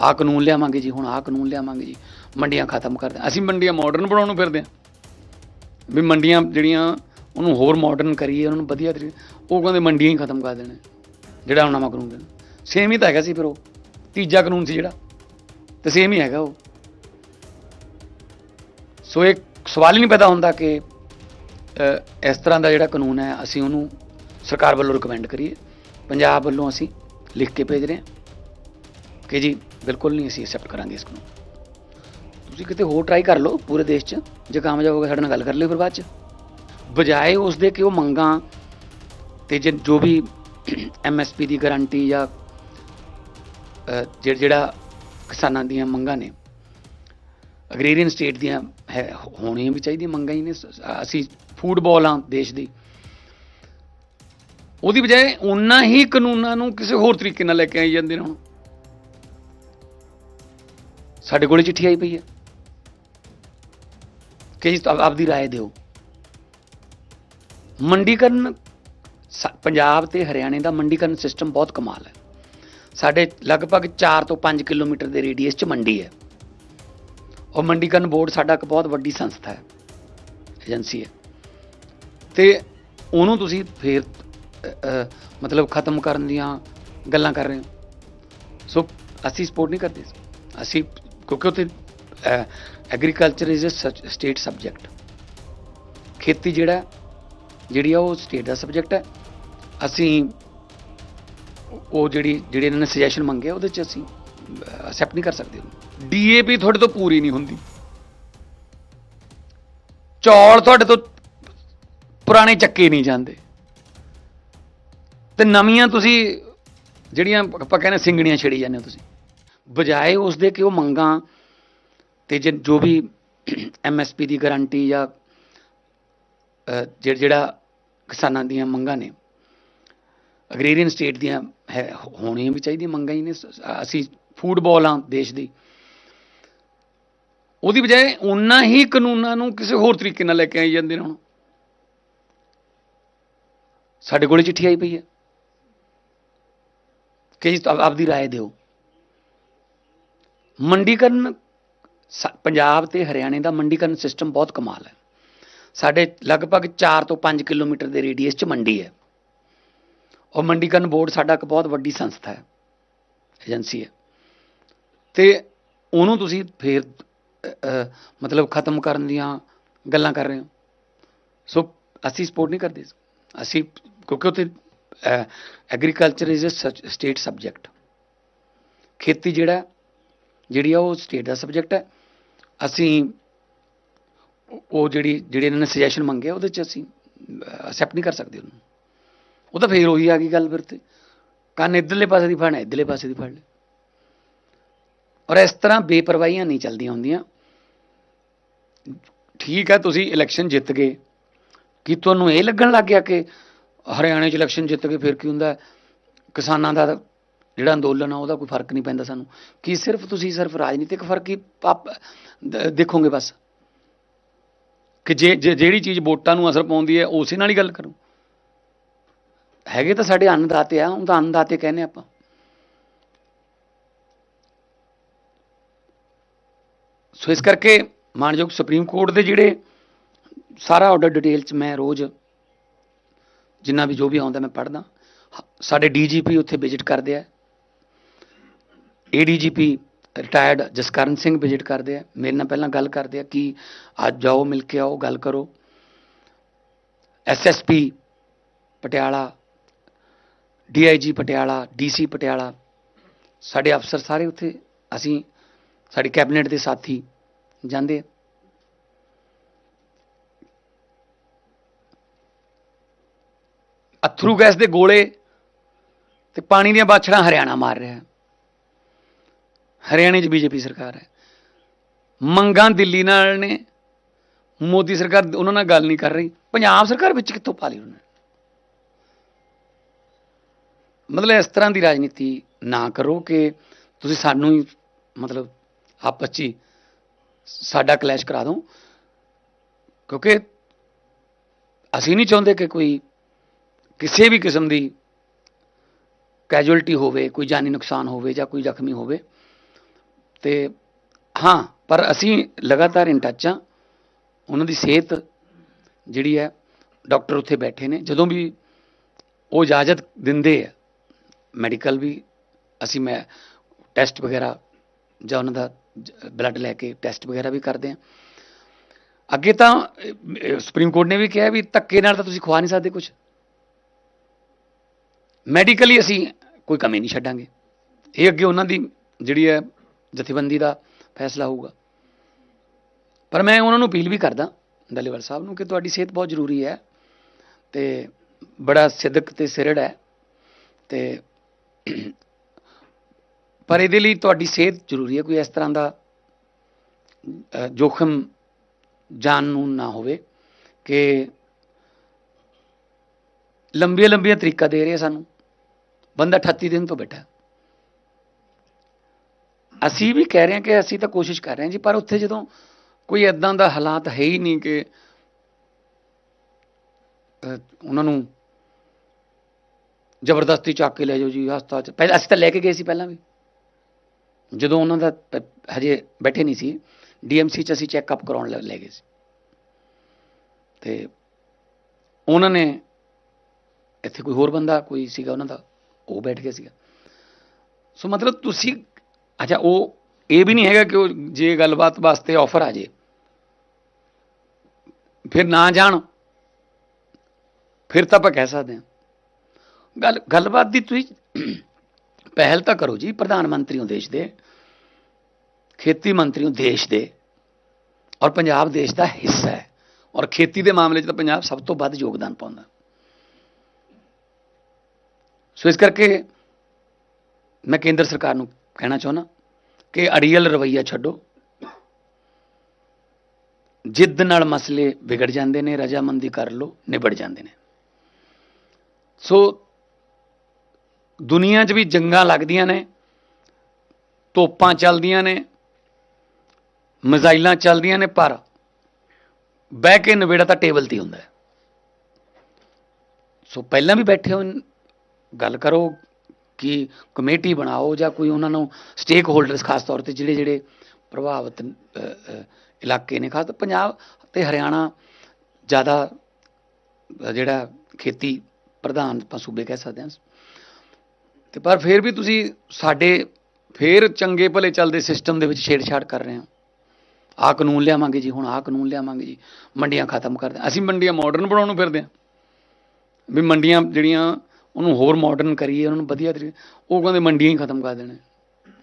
ਆਹ ਕਾਨੂੰਨ ਲਿਆਵਾਂਗੇ ਜੀ, ਹੁਣ ਆਹ ਕਾਨੂੰਨ ਲਿਆਵਾਂਗੇ ਜੀ। ਮੰਡੀਆਂ ਖਤਮ ਕਰ ਦੇ ਅਸੀਂ ਮੰਡੀਆਂ ਮਾਡਰਨ ਬਣਾਉਣ ਨੂੰ ਫਿਰਦੇ ਹਾਂ। ਵੀ ਮੰਡੀਆਂ ਜਿਹੜੀਆਂ, ਉਹਨੂੰ ਹੋਰ ਮਾਡਰਨ ਕਰੀਏ, ਉਹਨਾਂ ਨੂੰ ਵਧੀਆ ਤਰੀਕੇ ਉਹ ਕਹਿੰਦੇ ਮੰਡੀਆਂ ਹੀ ਖਤਮ ਕਰ ਦੇਣੇ। ਜਿਹੜਾ ਹੁਣ ਨਵਾਂ ਕਾਨੂੰਨ ਦੇਣਾ। ਸੇਮ ਹੀ ਤਾਂ ਹੈਗਾ ਸੀ ਫਿਰ ਉਹ। ਤੀਜਾ ਕਾਨੂੰਨ ਸੀ ਜਿਹੜਾ। ਤੇ ਸੇਮ ਹੀ ਹੈਗਾ ਉਹ। ਸੋ ਇੱਕ ਸਵਾਲ ਹੀ ਨਹੀਂ ਪੈਦਾ ਹੁੰਦਾ ਕਿ ਇਸ ਤਰ੍ਹਾਂ ਦਾ ਜਿਹੜਾ ਕਾਨੂੰਨ ਹੈ, ਅਸੀਂ ਉਹਨੂੰ ਸਰਕਾਰ ਵੱਲੋਂ ਰਿਕਮੈਂਡ ਕਰੀਏ। ਪੰਜਾਬ ਵੱਲੋਂ ਅਸੀਂ ਲਿਖ ਕੇ ਭੇਜ ਰਹੇ ਹਾਂ। ਕਿ ਜੀ ਬਿਲਕੁਲ ਨਹੀਂ ਅਸੀਂ ਐਕਸੈਪਟ ਕਰਾਂਗੇ ਇਸ ਨੂੰ। ਤੁਸੀਂ ਕਿਤੇ ਹੋਰ ਟਰਾਈ ਕਰ ਲਓ ਪੂਰੇ ਦੇਸ਼ 'ਚ ਜੇ ਕਾਮਯਾਬ ਹੋ ਗਏ ਸਾਡੇ ਨਾਲ ਗੱਲ ਕਰ ਲਿਓ ਫਿਰ ਬਾਅਦ 'ਚ। ਬਜਾਏ ਉਸ ਦੇ ਕਿ ਉਹ ਮੰਗਾਂ ਤੇ ਜੇ ਜੋ ਵੀ ਐਮਐਸਪੀ ਦੀ ਗਾਰੰਟੀ ਜਾਂ ਅ, ਜਿਹੜਾ ਕਿਸਾਨਾਂ ਦੀਆਂ ਮੰਗਾਂ ਨੇ ਅਗਰੇਰੀਅਨ ਸਟੇਟ ਦੀਆਂ ਹੈ ਹੋਣੀਆਂ ਵੀ ਚਾਹੀਦੀਆਂ ਮੰਗਾਂ ਹੀ ਨੇ ਸ- ਅਸੀਂ ਫੂਟਬਾਲ ਆ ਦੇਸ਼ ਦੀ। ਉਹਦੀ ਬਜਾਏ ਉਹਨਾਂ ਹੀ ਕਾਨੂੰਨਾਂ ਨੂੰ ਕਿਸੇ ਹੋਰ ਤਰੀਕੇ ਨਾਲ ਲੈ ਕੇ ਆਈ ਜਾਂਦੇ ਨੇ ਹੁਣ। ਸਾਡੇ ਕੋਲੇ ਚਿੱਠੀ ਆਈ ਪਈ ਹੈ ਕਿ ਜੀ ਆਪ- ਆਪਦੀ رائے ਦਿਓ ਮੰਡੀਕਰਨ ਸ- ਪੰਜਾਬ ਤੇ ਹਰਿਆਣੇ ਦਾ ਮੰਡੀਕਰਨ ਸਿਸਟਮ ਬਹੁਤ ਕਮਾਲ ਹੈ ਸਾਡੇ ਲਗਭਗ 4 ਤੋਂ 5 ਕਿਲੋਮੀਟਰ ਦੇ ਰੇਡੀਅਸ 'ਚ ਮੰਡੀ ਹੈ ਉਹ ਮੰਡੀਕਰਨ ਬੋਰਡ ਸਾਡਾ ਇੱਕ ਬਹੁਤ ਵੱਡੀ ਸੰਸਥਾ ਹੈ ਏਜੰਸੀ ਹੈ ਤੇ ਉਹਨੂੰ ਤੁਸੀਂ ਫੇਰ ਅ, ਅ, ਮਤਲਬ ਖਤਮ ਕਰਨ ਦੀਆਂ ਗੱਲਾਂ ਕਰ ਰਹੇ ਹੋ ਸੋ ਅਸੀਂ ਸਪੋਰਟ ਨਹੀਂ ਕਰਦੇ ਅਸੀਂ ਕਿਉਂਕਿ ਉੱਥੇ agriculture is a state subject ਖੇਤੀ ਜਿਹੜਾ, ਜਿਹੜੀ ਆ ਉਹ ਸਟੇਟ ਦਾ ਸਬਜੈਕਟ ਹੈ। ਅਸੀਂ ਉਹ ਜਿਹੜੀ, ਜਿਹੜੇ ਇਹਨਾਂ ਨੇ ਸੁਜੈਸ਼ਨ ਮੰਗੇ ਉਹਦੇ ਚ ਅਸੀਂ ਅਸੈਪਟ ਨਹੀਂ ਕਰ ਸਕਦੇ ਉਹਨੂੰ। ਡੀਏਪੀ ਤੁਹਾਡੇ ਤੋਂ ਪੂਰੀ ਨਹੀਂ ਹੁੰਦੀ। ਚੌਲ ਤੁਹਾਡੇ ਤੋਂ ਪੁਰਾਣੇ ਚੱਕੇ ਨਹੀਂ ਜਾਂਦੇ। ਤੇ ਨਵੀਆਂ ਤੁਸੀਂ, ਜਿਹੜੀਆਂ ਆਪਾਂ ਕਹਿੰਦੇ ਸਿੰਗਣੀਆਂ ਛੇੜੀ ਜਾਂਦੇ ਹੋ ਤੁਸੀਂ। ਬਜਾਏ ਉਸ ਦੇ ਕਿ ਉਹ ਮੰਗਾਂ ਤੇ ਜੇ ਜੋ ਵੀ ਐਮਐਸਪੀ ਦੀ ਗਾਰੰਟੀ ਜਾਂ ਅ, ਜਿਹ- ਜਿਹੜਾ ਕਿਸਾਨਾਂ ਦੀਆਂ ਮੰਗਾਂ ਨੇ ਅਗਰੇਰੀਅਨ ਸਟੇਟ ਦੀਆਂ ਹੈ ਹੋਣੀਆਂ ਵੀ ਚਾਹੀਦੀਆਂ ਮੰਗਾਂ ਹੀ ਨੇ ਸ- ਅਸੀਂ ਫੂਟਬਾਲ ਆ ਦੇਸ਼ ਦੀ ਉਹਦੀ ਬਜਾਏ ਉਹਨਾਂ ਹੀ ਕਾਨੂੰਨਾਂ ਨੂੰ ਕਿਸੇ ਹੋਰ ਤਰੀਕੇ ਨਾਲ ਲੈ ਕੇ ਆਈ ਜਾਂਦੇ ਨੇ ਹੁਣ ਸਾਡੇ ਕੋਲੇ ਚਿੱਠੀ ਆਈ ਪਈ ਹੈ ਕਿ ਜੀ ਆਪ- ਆਪਦੀ رائے ਦਿਓ ਮੰਡੀਕਰਨ ਸ- ਪੰਜਾਬ ਤੇ ਹਰਿਆਣੇ ਦਾ ਮੰਡੀਕਰਨ ਸਿਸਟਮ ਬਹੁਤ ਕਮਾਲ ਹੈ। ਸਾਡੇ ਲਗਭਗ 4 ਤੋਂ 5 ਕਿਲੋਮੀਟਰ ਦੇ ਰੇਡੀਅਸ 'ਚ ਮੰਡੀ ਹੈ। ਉਹ ਮੰਡੀਕਰਨ ਬੋਰਡ ਸਾਡਾ ਇੱਕ ਬਹੁਤ ਵੱਡੀ ਸੰਸਥਾ ਹੈ, ਏਜੰਸੀ ਹੈ। ਤੇ ਉਹਨੂੰ ਤੁਸੀਂ ਫੇਰ ਮਤਲਬ ਖਤਮ ਕਰਨ ਦੀਆਂ ਗੱਲਾਂ ਕਰ ਰਹੇ ਹੋ। ਸੋ ਅਸੀਂ ਸਪੋਰਟ ਨਹੀਂ ਕਰਦੇ। ਅਸੀਂ, ਕਿਉਂਕਿ ਉੱਥੇ agriculture is a state subject ਖੇਤੀ ਜਿਹੜਾ ਜਿਹੜੀ ਆ ਉਹ ਸਟੇਟ ਦਾ ਸਬਜੈਕਟ ਹੈ। ਅਸੀਂ ਉਹ ਜਿਹੜੀ, ਜਿਹੜੇ ਇਹਨਾਂ ਨੇ ਸੁਜੈਸ਼ਨ ਮੰਗੇ ਉਹਦੇ ਚ ਅਸੀਂ ਅਸੈਪਟ ਨਹੀਂ ਕਰ ਸਕਦੇ ਉਹਨੂੰ। ਉਹ ਤਾਂ ਫੇਰ ਉਹੀ ਆ ਗਈ ਗੱਲ ਫਿਰ ਤੇ। ਕੰਨ ਇੱਧਰਲੇ ਪਾਸੇ ਦੀ ਫੜਨਾ, ਇੱਧਰਲੇ ਪਾਸੇ ਦੀ ਫੜ ਲੈ ਔਰ ਇਸ ਤਰ੍ਹਾਂ ਬੇਪਰਵਾਹੀਆਂ ਨਹੀਂ ਚੱਲਦੀਆਂ ਹੁੰਦੀਆਂ। ਠੀਕ ਹੈ ਤੁਸੀਂ ਇਲੈਕਸ਼ਨ ਜਿੱਤ ਗਏ। ਕੀ ਤੁਹਾਨੂੰ ਇਹ ਲੱਗਣ ਲੱਗ ਗਿਆ ਕਿ ਹਰਿਆਣੇ 'ਚ ਇਲੈਕਸ਼ਨ ਜਿੱਤ ਕੇ ਫਿਰ ਕੀ ਹੁੰਦਾ? ਕਿਸਾਨਾਂ ਦਾ ਜਿਹੜਾ ਅੰਦੋਲਨ ਆ, ਉਹਦਾ ਕੋਈ ਫ਼ਰਕ ਨਹੀਂ ਪੈਂਦਾ ਸਾਨੂੰ। ਕੀ ਸਿਰਫ ਤੁਸੀਂ ਸਿਰਫ ਰਾਜਨੀਤਿਕ ਫ਼ਰਕ ਹੀ ਪਾਪ- ਦੇਖੋਗੇ ਬਸ? ਕਿ ਜੇ, ਜੇ- ਜਿਹੜੀ ਚੀਜ਼ ਵੋਟਾਂ ਨੂੰ ਅਸਰ ਪਾਉਂਦੀ ਹੈ, ਉਸੇ ਨਾਲ ਹੀ ਗੱਲ ਕਰੋ। ਹੈਗੇ ਤਾਂ ਸਾਡੇ ਅੰਨਦਾਤੇ ਆ ਉਹ ਤਾਂ ਅੰਨਦਾਤੇ ਕਹਿੰਦੇ ਆਪਾਂ। ਸੋ ਇਸ ਕਰਕੇ ਮਾਨਯੋਗ ਸੁਪਰੀਮ ਕੋਰਟ ਦੇ ਜਿਹੜੇ ਸਾਰਾ ਆਰਡਰ ਡਿਟੇਲ ਚ ਮੈਂ ਰੋਜ਼ ਜਿੰਨਾ ਵੀ ਜੋ ਵੀ ਆਉਂਦਾ ਮੈਂ ਪੜ੍ਹਦਾ। ਹ- ਸਾਡੇ ਡੀਜੀਪੀ ਉੱਥੇ ਵਿਜ਼ਿਟ ਕਰਦੇ ਆ। ADGP retired Jaskaran Singh visit ਕਰਦੇ ਆ ਮੇਰੇ ਨਾਲ ਪਹਿਲਾਂ ਗੱਲ ਕਰਦੇ ਆ ਕਿ ਅੱਜ ਜਾਓ ਮਿਲ ਕੇ ਆਓ ਗੱਲ ਕਰੋ SSP Patiala DIG Patiala DC Patiala ਸਾਡੇ ਅਫਸਰ ਸਾਰੇ ਉੱਥੇ ਅਸੀਂ ਸਾਡੀ ਕੈਬਨਿਟ ਦੇ ਸਾਥੀ ਜਾਂਦੇ ਆ ਅਥਰੂ ਗੈਸ ਦੇ ਗੋਲੇ ਤੇ ਪਾਣੀ ਦੀਆਂ ਬਾਛੜਾਂ ਹਰਿਆਣਾ ਮਾਰ ਰਿਹਾ ਹੈ ਹਰਿਆਣੇ 'ਚ ਬੀਜੇਪੀ ਸਰਕਾਰ ਹੈ। ਮੰਗਾਂ ਦਿੱਲੀ ਨਾਲ ਨੇ, ਮੋਦੀ ਸਰਕਾਰ ਉਹਨਾਂ ਨਾਲ ਗੱਲ ਨਹੀਂ ਕਰ ਰਹੀ। ਪੰਜਾਬ ਸਰਕਾਰ ਵਿੱਚ ਕਿੱਥੋਂ ਪਾ ਲਈ ਉਹਨਾਂ ਨੇ? ਮਤਲਬ ਇਸ ਤਰ੍ਹਾਂ ਦੀ ਰਾਜਨੀਤੀ ਨਾ ਕਰੋ ਕਿ ਤੁਸੀਂ ਸਾਨੂੰ ਹੀ ਮਤਲਬ ਆਪਸ 'ਚ ਹੀ ਸਾਡਾ ਕਲੈਸ਼ ਕਰਾ ਦਿਓ। ਕਿਉਂਕਿ ਅਸੀਂ ਨਹੀਂ ਚਾਹੁੰਦੇ ਕਿ ਕੋਈ ਕਿਸੇ ਵੀ ਕਿਸਮ ਦੀ ਕੈਜੁਅਲਟੀ ਹੋਵੇ, ਕੋਈ ਜਾਨੀ ਨੁਕਸਾਨ ਹੋਵੇ ਜਾਂ ਕੋਈ ਜ਼ਖਮੀ ਹੋਵੇ। ਤੇ ਹਾਂ, ਪਰ ਅਸੀਂ ਲਗਾਤਾਰ ਇਨ ਟੱਚ ਹਾਂ। ਉਹਨਾਂ ਦੀ ਸਿਹਤ ਜਿਹੜੀ ਹੈ ਡਾਕਟਰ ਉੱਥੇ ਬੈਠੇ ਨੇ। ਜਦੋਂ ਵੀ ਉਹ ਇਜਾਜ਼ਤ ਦਿੰਦੇ ਆ ਮੈਡੀਕਲ ਵੀ, ਅਸੀਂ ਮੈਂ ਟੈਸਟ ਵਗੈਰਾ ਜਾਂ ਉਹਨਾਂ ਦਾ ਬਲੱਡ ਲੈ ਕੇ ਟੈਸਟ ਵਗੈਰਾ ਵੀ ਕਰਦੇ ਹਾਂ। ਅੱਗੇ ਤਾਂ ਸੁਪਰੀਮ ਕੋਰਟ ਨੇ ਵੀ ਕਿਹਾ ਵੀ ਧੱਕੇ ਨਾਲ ਤਾਂ ਤੁਸੀਂ ਖਵਾ ਨਹੀਂ ਸਕਦੇ ਕੁਝ ਮੈਡੀਕਲੀ ਅਸੀਂ ਕੋਈ ਕਮੀ ਨਹੀਂ ਛੱਡਾਂਗੇ। ਇਹ ਅੱਗੇ ਉਹਨਾਂ ਦੀ ਜਿਹੜੀ ਹੈ ਜਥੇਬੰਦੀ ਦਾ ਫੈਸਲਾ ਹੋਊਗਾ। ਪਰ ਮੈਂ ਉਹਨਾਂ ਨੂੰ ਅਪੀਲ ਵੀ ਕਰਦਾ ਡੱਲੇਵਾਲ ਸਾਹਿਬ ਨੂੰ, ਕਿ ਤੁਹਾਡੀ ਸਿਹਤ ਬਹੁਤ ਜ਼ਰੂਰੀ ਹੈ ਤੇ ਬੜਾ ਸਿੱਧਕ ਤੇ ਸਿਰੜ ਹੈ ਤੇ ਪਰ ਇਹਦੇ ਲਈ ਤੁਹਾਡੀ ਸਿਹਤ ਜ਼ਰੂਰੀ ਹੈ, ਕੋਈ ਇਸ ਤਰ੍ਹਾਂ ਦਾ ਜੋਖਮ ਜਾਨ ਨੂੰ ਨਾ ਹੋਵੇ ਕਿ ਲੰਬੀਆਂ ਲੰਬੀਆਂ ਤਰੀਕਾ ਦੇ ਰਹੇ ਸਾਨੂੰ। ਬੰਦਾ 38 ਦਿਨ ਤੋਂ ਬੈਠਾ। ਅਸੀਂ ਵੀ ਕਹਿ ਰਹੇ ਹਾਂ ਕਿ ਅਸੀਂ ਤਾਂ ਕੋਸ਼ਿਸ਼ ਕਰ ਰਹੇ ਹਾਂ ਜੀ, ਪਰ ਉੱਥੇ ਜਦੋਂ ਕੋਈ ਇਦਾਂ ਦਾ ਹਾਲਾਤ ਹੈ ਹੀ ਨਹੀਂ ਕਿ ਉਹਨਾਂ ਨੂੰ ਜ਼ਬਰਦਸਤੀ ਚੱਕ ਕੇ ਲੈ ਜਾਓ ਜੀ ਹਸਪਤਾਲ ਚ। ਪਹਿਲਾਂ ਅਸੀਂ ਤਾਂ ਲੈ ਕੇ ਗਏ ਸੀ ਪਹਿਲਾਂ ਵੀ। ਜਦੋਂ ਉਹਨਾਂ ਦਾ ਹਜੇ ਬੈਠੇ ਨਹੀਂ ਸੀ ਡੀਐਮਸੀ ਚ ਅਸੀਂ ਚੈੱਕਅਪ ਕਰਾਉਣ ਲੈ ਲੈ ਗਏ ਸੀ। ਤੇ ਉਹਨਾਂ ਨੇ ਇੱਥੇ ਕੋਈ ਹੋਰ ਬੰਦਾ ਕੋਈ ਸੀਗਾ ਉਹਨਾਂ ਦਾ, ਉਹ ਬੈਠ ਗਿਆ ਸੀਗਾ। ਸੋ ਮਤਲਬ ਤੁਸੀਂ ਅੱਛਾ, ਉਹ ਇਹ ਵੀ ਨਹੀਂ ਹੈਗਾ ਕਿ ਉਹ ਜੇ ਗੱਲਬਾਤ ਵਾਸਤੇ ਆਫਰ ਆ ਜੇ। ਫਿਰ ਨਾ ਜਾਣ। ਫਿਰ ਤਾਂ ਆਪਾਂ ਕਹਿ ਸਕਦੇ ਹਾਂ। ਗੱਲ, ਗੱਲਬਾਤ ਦੀ ਤੁਸੀਂ ਪਹਿਲ ਤਾਂ ਕਰੋ ਜੀ, ਪ੍ਰਧਾਨ ਮੰਤਰੀ ਹੋ ਦੇਸ਼ ਦੇ, ਖੇਤੀ ਮੰਤਰੀ ਹੋ ਦੇਸ਼ ਦੇ, ਔਰ ਪੰਜਾਬ ਦੇਸ਼ ਦਾ ਹਿੱਸਾ ਹੈ। ਔਰ ਖੇਤੀ ਦੇ ਮਾਮਲੇ 'ਚ ਤਾਂ ਪੰਜਾਬ ਸਭ ਤੋਂ ਵੱਧ ਯੋਗਦਾਨ ਪਾਉਂਦਾ। ਸੋ ਇਸ ਕਰਕੇ ਮੈਂ ਕੇਂਦਰ ਸਰਕਾਰ ਨੂੰ ਕਹਿਣਾ ਚਾਹੁੰਦਾ ਕਿ ਅੜੀਅਲ ਰਵਈਆ ਛੱਡੋ। ਜਿੱਦ ਨਾਲ ਮਸਲੇ ਵਿਗੜ ਜਾਂਦੇ ਨੇ, ਰਜਾਮੰਦੀ ਕਰ ਲਓ, ਨਿਬੜ ਜਾਂਦੇ ਨੇ। ਸੋ ਦੁਨੀਆ 'ਚ ਵੀ ਜੰਗਾਂ ਲੱਗਦੀਆਂ ਨੇ, ਤੋਪਾਂ ਚੱਲਦੀਆਂ ਨੇ, ਮਿਜ਼ਾਈਲਾਂ ਚੱਲਦੀਆਂ ਨੇ, ਪਰ ਬਹਿ ਕੇ ਨਵੇੜਾ ਤਾਂ ਟੇਬਲ ਤੇ ਹੀ। ਹੁੰਦਾ ਸੋ ਪਹਿਲਾਂ ਵੀ ਬੈਠੇ ਹੋ ਗੱਲ ਕਰੋ ਕਿ ਕਮੇਟੀ ਬਣਾਓ ਜਾਂ ਕੋਈ ਉਹਨਾਂ ਨੂੰ ਸਟੇਕ ਹੋਲਡਰਸ ਖਾਸ ਤੌਰ ਤੇ ਜਿਹੜੇ ਜਿਹੜੇ ਪ੍ਰਭਾਵਿਤ ਇਲਾਕੇ ਨੇ, ਖਾਸ ਪੰਜਾਬ ਤੇ ਹਰਿਆਣਾ ਜ਼ਿਆਦਾ ਜਿਹੜਾ ਖੇਤੀ ਪ੍ਰਧਾਨ ਆਪਾਂ ਸੂਬੇ ਕਹਿ ਸਕਦੇ ਹਾਂ। ਤੇ ਪਰ ਫਿਰ ਵੀ ਤੁਸੀਂ ਸਾਡੇ ਫਿਰ ਚੰਗੇ ਭਲੇ ਚੱਲਦੇ ਸਿਸਟਮ ਦੇ ਵਿੱਚ ਛੇੜਛਾੜ ਕਰ ਰਹੇ ਹੋ। ਆਹ ਕਾਨੂੰਨ ਲਿਆਵਾਂਗੇ ਜੀ, ਹੁਣ ਆਹ ਕਾਨੂੰਨ ਲਿਆਵਾਂਗੇ ਜੀ, ਮੰਡੀਆਂ ਖਤਮ ਕਰ ਦੇ ਅਸੀਂ ਮੰਡੀਆਂ ਮਾਡਰਨ ਬਣਾਉਣ ਨੂੰ ਫਿਰਦੇ ਹਾਂ। ਵੀ ਮੰਡੀਆਂ ਜਿਹੜੀਆਂ ਉਹਨੂੰ ਹੋਰ ਮਾਡਰਨ ਕਰੀਏ, ਉਹਨਾਂ ਨੂੰ ਵਧੀਆ ਤਰੀਕੇ ਉਹ ਕਹਿੰਦੇ ਮੰਡੀਆਂ ਹੀ ਖਤਮ ਕਰ ਦੇਣੇ।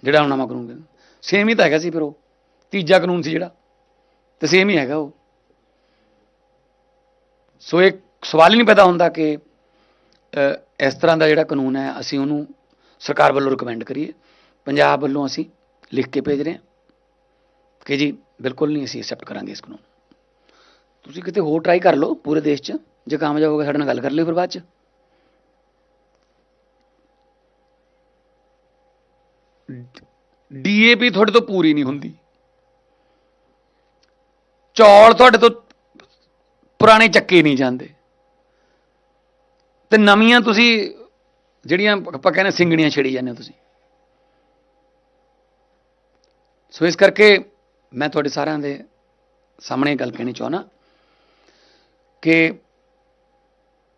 ਜਿਹੜਾ ਹੁਣ ਨਵਾਂ ਕਾਨੂੰਨ ਸੇਮ ਹੀ ਤਾਂ ਹੈਗਾ ਸੀ ਫਿਰ ਉਹ। ਤੀਜਾ ਕਾਨੂੰਨ ਸੀ ਜਿਹੜਾ। ਤੇ ਸੇਮ ਹੀ ਹੈਗਾ ਉਹ। ਸੋ ਇੱਕ ਸਵਾਲ ਹੀ ਨਹੀਂ ਪੈਦਾ ਹੁੰਦਾ ਕਿ ਇਸ ਤਰ੍ਹਾਂ ਦਾ ਜਿਹੜਾ ਕਾਨੂੰਨ ਹੈ, ਅਸੀਂ ਉਹਨੂੰ ਸਰਕਾਰ ਵੱਲੋਂ ਰਿਕਮੈਂਡ ਕਰੀਏ। ਪੰਜਾਬ ਵੱਲੋਂ ਅਸੀਂ ਲਿਖ ਕੇ ਭੇਜ ਰਹੇ ਹਾਂ ਕਿ ਜੀ, ਬਿਲਕੁਲ ਨਹੀਂ ਅਸੀਂ ਐਕਸੈਪਟ ਕਰਾਂਗੇ ਇਸ ਕਾਨੂੰਨ। ਤੁਸੀਂ ਕਿਤੇ ਹੋਰ ਟਰਾਈ ਕਰ ਲਓ ਪੂਰੇ ਦੇਸ਼ 'ਚ। ਜੇ ਕਾਮਯਾਬ ਹੋ ਗਿਆ ਸਾਡੇ ਨਾਲ ਗੱਲ ਕਰ ਲਿਓ ਫਿਰ ਬਾਅਦ 'ਚ। ਡੀਏਪੀ ਤੁਹਾਡੇ ਤੋਂ ਪੂਰੀ ਨਹੀਂ ਹੁੰਦੀ। ਚੌਲ ਤੁਹਾਡੇ ਤੋਂ ਪੁਰਾਣੇ ਚੱਕੇ ਨਹੀਂ ਜਾਂਦੇ। ਤੇ ਨਵੀਆਂ ਤੁਸੀਂ ਜਿਹੜੀਆਂ ਆਪਾਂ ਕਹਿੰਦੇ ਸਿੰਗਣੀਆਂ ਛੇੜੀ ਜਾਂਦੇ ਹੋ ਤੁਸੀਂ। ਸੋ ਇਸ ਕਰਕੇ ਮੈਂ ਤੁਹਾਡੇ ਸਾਰਿਆਂ ਦੇ ਸਾਹਮਣੇ ਇਹ ਗੱਲ ਕਹਿਣੀ ਚਾਹੁੰਦਾ ਕਿ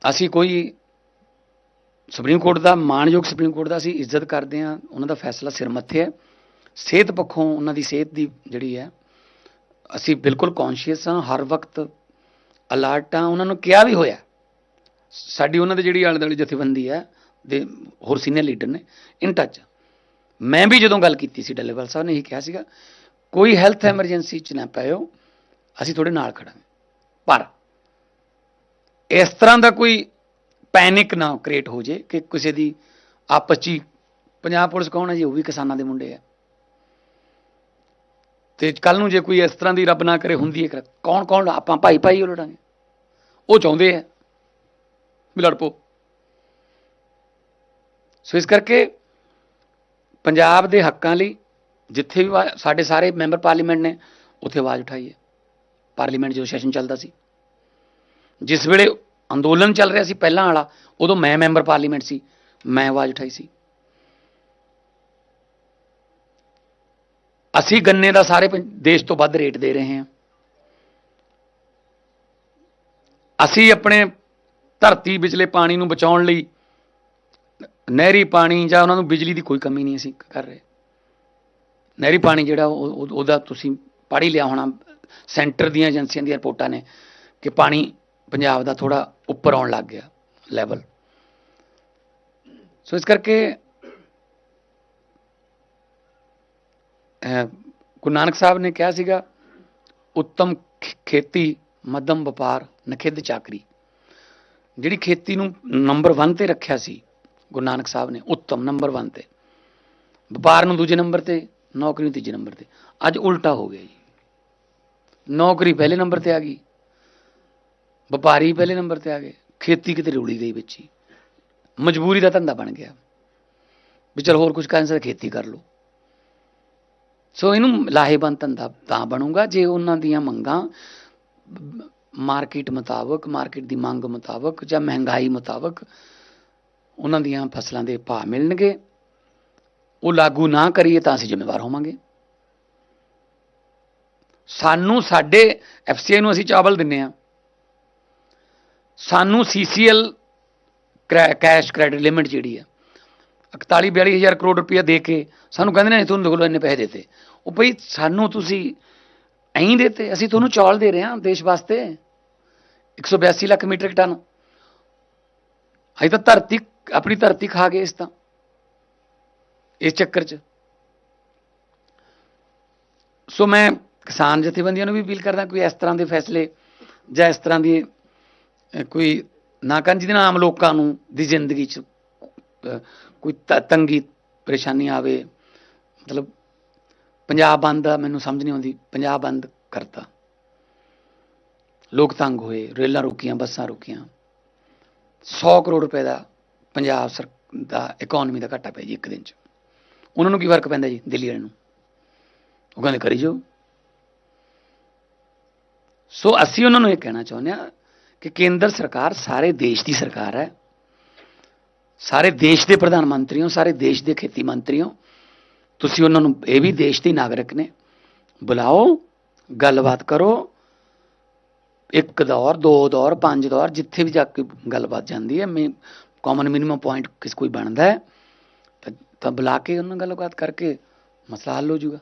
ਅਸੀਂ ਕੋਈ ਸੁਪਰੀਮ ਕੋਰਟ ਦਾ ਮਾਣਯੋਗ ਸੁਪਰੀਮ ਕੋਰਟ ਦਾ ਅਸੀਂ ਇੱਜ਼ਤ ਕਰਦੇ ਹਾਂ। ਉਹਨਾਂ ਦਾ ਫੈਸਲਾ ਸਿਰ ਮੱਥੇ ਹੈ। ਸਿਹਤ ਪੱਖੋਂ ਉਹਨਾਂ ਦੀ ਸਿਹਤ ਦੀ ਜਿਹੜੀ ਹੈ, ਅਸੀਂ ਬਿਲਕੁਲ ਕੌਨਸ਼ੀਅਸ ਹਾਂ, ਹਰ ਵਕਤ ਅਲਰਟ ਹਾਂ, ਉਹਨਾਂ ਨੂੰ ਕਿਹਾ ਵੀ ਹੋਇਆ। ਸਾਡੀ ਉਹਨਾਂ ਦੇ ਜਿਹੜੀ ਆਲੇ ਦੁਆਲੇ ਜਥੇਬੰਦੀ ਹੈ, ਦੇ ਹੋਰ ਸੀਨੀਅਰ ਲੀਡਰ ਨੇ ਇਨ ਟੱਚ ਮੈਂ ਵੀ ਜਦੋਂ ਗੱਲ ਕੀਤੀ ਸੀ, ਡੱਲੇਵਾਲ ਸਾਹਿਬ ਨੇ ਇਹੀ ਕਿਹਾ ਸੀਗਾ, ਕੋਈ ਹੈਲਥ ਐਮਰਜੈਂਸੀ ਚ ਨਾ ਪਇਓ, ਅਸੀਂ ਤੁਹਾਡੇ ਨਾਲ ਖੜਾਂਗੇ। ਪਰ ਇਸ ਤਰ੍ਹਾਂ ਦਾ ਕੋਈ ਪੈਨਿਕ ਨਾ ਕ੍ਰੀਏਟ ਹੋ ਜੇ ਕਿ ਕਿਸੇ ਦੀ ਆਪਸ 'ਚ ਹੀ, ਪੰਜਾਬ ਪੁਲਿਸ ਕੌਣ ਹੈ ਜੀ, ਉਹ ਵੀ ਕਿਸਾਨਾਂ ਦੇ ਮੁੰਡੇ ਆ। ਤੇ ਕੱਲ ਨੂੰ ਜੇ ਕੋਈ ਇਸ ਤਰ੍ਹਾਂ ਦੀ ਰੱਬ ਨਾ ਕਰੇ, ਹੁੰਦੀ ਹੈ ਕੌਣ ਕੌਣ? ਆਪਾਂ ਭਾਈ ਭਾਈ ਉਹ ਲੜਾਂਗੇ। ਉਹ ਚਾਹੁੰਦੇ ਆ ਵੀ ਲੜ ਪੋ। ਸੋ ਇਸ ਕਰਕੇ ਪੰਜਾਬ ਦੇ ਹੱਕਾਂ ਲਈ ਜਿੱਥੇ ਵੀ ਸਾਡੇ ਸਾਰੇ ਮੈਂਬਰ ਪਾਰਲੀਮੈਂਟ ਨੇ, ਉੱਥੇ ਆਵਾਜ਼ ਉਠਾਈ ਹੈ ਪਾਰਲੀਮੈਂਟ ਜਦੋਂ ਸੈਸ਼ਨ ਚੱਲਦਾ ਸੀ। ਜਿਸ ਵੇਲੇ ਅੰਦੋਲਨ ਚੱਲ ਰਿਹਾ ਸੀ ਪਹਿਲਾਂ ਵਾਲਾ, ਉਦੋਂ ਮੈਂ ਮੈਂਬਰ ਪਾਰਲੀਮੈਂਟ ਸੀ, ਮੈਂ ਆਵਾਜ਼ ਉਠਾਈ ਸੀ। ਅਸੀਂ ਗੰਨੇ ਦਾ ਸਾਰੇ ਪੰ- ਦੇਸ਼ ਤੋਂ ਵੱਧ ਰੇਟ ਦੇ ਰਹੇ ਹਾਂ। ਅਸੀਂ ਆਪਣੇ ਧਰਤੀ ਵਿਚਲੇ ਪਾਣੀ ਨੂੰ ਬਚਾਉਣ ਲਈ ਨਹਿਰੀ ਪਾਣੀ ਜਾਂ ਉਹਨਾਂ ਨੂੰ ਬਿਜਲੀ ਦੀ ਕੋਈ ਕਮੀ ਨਹੀਂ ਅਸੀਂ ਕਰ ਰਹੇ। ਨਹਿਰੀ ਪਾਣੀ ਜਿਹੜਾ ਉਹ- ਉਹਦਾ ਤੁਸੀਂ ਪੜ੍ਹ ਹੀ ਲਿਆ ਹੋਣਾ। ਸੈਂਟਰ ਦੀਆਂ ਏਜੰਸੀਆਂ ਦੀਆਂ ਰਿਪੋਰਟਾਂ ਨੇ ਕਿ ਪਾਣੀ ਪੰਜਾਬ ਦਾ ਥੋੜਾ ਉੱਪਰ ਆਉਣ ਲੱਗ ਗਿਆ ਲੈਵਲ ਸੋ ਇਸ ਕਰਕੇ ਗੁਰੂ ਨਾਨਕ ਸਾਹਿਬ ਨੇ ਕਿਹਾ ਸੀਗਾ, ਉੱਤਮ ਖ- ਖੇਤੀ, ਮੱਧਮ ਵਪਾਰ, ਨਖਿੱਧ ਚਾਕਰੀ। ਜਿਹੜੀ ਖੇਤੀ ਨੂੰ ਨੰਬਰ 1 ਤੇ ਰੱਖਿਆ ਸੀ, ਗੁਰੂ ਨਾਨਕ ਸਾਹਿਬ ਨੇ, ਉੱਤਮ ਨੰਬਰ 1 ਤੇ। ਵਪਾਰ ਨੂੰ ਦੂਜੇ ਨੰਬਰ ਤੇ, ਨੌਕਰੀ ਨੂੰ ਤੀਜੇ ਨੰਬਰ ਤੇ। ਅੱਜ ਉਲਟਾ ਹੋ ਗਿਆ ਜੀ। ਨੌਕਰੀ ਪਹਿਲੇ ਨੰਬਰ ਤੇ ਆ ਗਈ, ਵਪਾਰੀ ਪਹਿਲੇ ਨੰਬਰ ਤੇ ਆ ਗਏ, ਖੇਤੀ ਕਿਤੇ ਰੁੜੀ ਗਈ ਵਿੱਚ ਹੀ। ਮਜਬੂਰੀ ਦਾ ਧੰਦਾ ਬਣ ਗਿਆ। ਵੀ ਚਲ ਹੋਰ ਕੁਝ ਕਰਨ ਸੇ ਖੇਤੀ ਕਰ ਲਓ। ਸੋ ਇਹਨੂੰ ਲਾਹੇਵੰਦ ਧੰਦਾ ਤਾਂ ਬਣੂਗਾ ਜੇ ਉਹਨਾਂ ਦੀਆਂ ਮੰਗਾਂ ਮਾਰਕੀਟ ਮੁਤਾਬਕ, ਮਾਰਕੀਟ ਦੀ ਮੰਗ ਮੁਤਾਬਕ ਜਾਂ ਮਹਿੰਗਾਈ ਮੁਤਾਬਕ ਉਹਨਾਂ ਦੀਆਂ ਫਸਲਾਂ ਦੇ ਭਾਅ ਮਿਲਣਗੇ। ਉਹ ਲਾਗੂ ਨਾ ਕਰੀਏ ਤਾਂ ਅਸੀਂ ਜ਼ਿੰਮੇਵਾਰ ਹੋਵਾਂਗੇ। ਸਾਨੂੰ ਸਾਡੇ ਐਫਸੀਆਈ ਨੂੰ ਅਸੀਂ ਚਾਵਲ ਦਿੰਨੇ ਆ। ਸਾਨੂੰ ਸੀਸੀਐਲ ਕੈਸ਼ ਕ੍ਰੈਡਿਟ ਲਿਮਿਟ ਜਿਹੜੀ ਆ 41 42000 ਕਰੋੜ ਰੁਪਇਆ ਦੇ ਕੇ ਸਾਨੂੰ ਕਹਿੰਦੇ ਨੇ ਤੁਹਾਨੂੰ ਦੇਖੋ ਇੰਨੇ ਪੈਸੇ ਦਿੱਤੇ। ਉਹ ਭਈ ਸਾਨੂੰ ਤੁਸੀਂ ਐਂ ਦੇਤੇ, ਅਸੀਂ ਤੁਹਾਨੂੰ ਚੌਲ ਦੇ ਰਹੇ ਹਾਂ ਦੇਸ਼ ਵਾਸਤੇ। 182 ਲੱਖ ਮੀਟ੍ਰਿਕ ਟਨ ਅਸੀਂ ਤਾਂ ਧਰਤੀ, ਆਪਣੀ ਧਰਤੀ ਖਾ ਗਏ ਇਸ ਤਾਂ, ਇਸ ਚੱਕਰ 'ਚ। ਸੋ ਮੈਂ ਕਿਸਾਨ ਜਥੇਬੰਦੀਆਂ ਨੂੰ ਵੀ ਅਪੀਲ ਕਰਦਾ ਕੋਈ ਇਸ ਤਰ੍ਹਾਂ ਦੇ ਫੈਸਲੇ ਜਾਂ ਇਸ ਤਰ੍ਹਾਂ ਦੀ ਕੋਈ ਨਾ ਕਰਨ ਜਿਹਦੇ ਨਾਲ ਆਮ ਲੋਕਾਂ ਨੂੰ ਦੀ ਜ਼ਿੰਦਗੀ 'ਚ ਕੋਈ ਤੰਗੀ, ਪਰੇਸ਼ਾਨੀ ਆਵੇ। ਮਤਲਬ ਪੰਜਾਬ ਬੰਦ ਦਾ ਮੈਨੂੰ ਸਮਝ ਨਹੀਂ ਆਉਂਦੀ। ਪੰਜਾਬ ਬੰਦ ਕਰਤਾ। ਲੋਕ ਤੰਗ ਹੋਏ, ਰੇਲਾਂ ਰੁਕੀਆਂ, ਬੱਸਾਂ ਰੁਕੀਆਂ। 100 ਕਰੋੜ ਰੁਪਏ ਦਾ ਪੰਜਾਬ ਸਰ, ਦਾ ਇਕਨੋਮੀ ਦਾ ਘਾਟਾ ਪਿਆ ਜੀ ਇੱਕ ਦਿਨ 'ਚ। ਉਹਨਾਂ ਨੂੰ ਕੀ ਫ਼ਰਕ ਪੈਂਦਾ ਜੀ, ਦਿੱਲੀ ਵਾਲਿਆਂ ਨੂੰ? ਉਹ ਕਹਿੰਦੇ ਕਰੀ ਜਾਓ। ਸੋ ਅਸੀਂ ਉਹਨਾਂ ਨੂੰ ਇਹ ਕਹਿਣਾ ਚਾਹੁੰਦੇ ਹਾਂ ਕਿ ਕੇਂਦਰ ਸਰਕਾਰ ਸਾਰੇ ਦੇਸ਼ ਦੀ ਸਰਕਾਰ ਹੈ। ਸਾਰੇ ਦੇਸ਼ ਦੇ ਪ੍ਰਧਾਨ ਮੰਤਰੀ ਹੋ ਸਾਰੇ ਦੇਸ਼ ਦੇ ਖੇਤੀ ਮੰਤਰੀ ਹੋ ਤੁਸੀਂ ਉਹਨਾਂ ਨੂੰ ਇਹ ਵੀ ਦੇਸ਼ ਦੇ ਨਾਗਰਿਕ ਨੇ। ਬੁਲਾਓ, ਗੱਲਬਾਤ ਕਰੋ। ਇੱਕ ਦੌਰ, ਦੋ ਦੌਰ, ਪੰਜ ਦੌਰ, ਜਿੱਥੇ ਵੀ ਜਾ ਕੇ ਗੱਲਬਾਤ ਜਾਂਦੀ ਹੈ, ਮੈਂ ਕਾਮਨ ਮਿਨੀਮਮ ਪੁਆਇੰਟ ਕਿਸ ਕੋਈ ਬਣਦਾ ਹੈ ਤਾਂ- ਤਾਂ ਬੁਲਾ ਕੇ ਉਹਨਾਂ ਨਾਲ ਗੱਲਬਾਤ ਕਰਕੇ ਮਸਲਾ ਹੱਲ ਹੋ ਜਾਊਗਾ।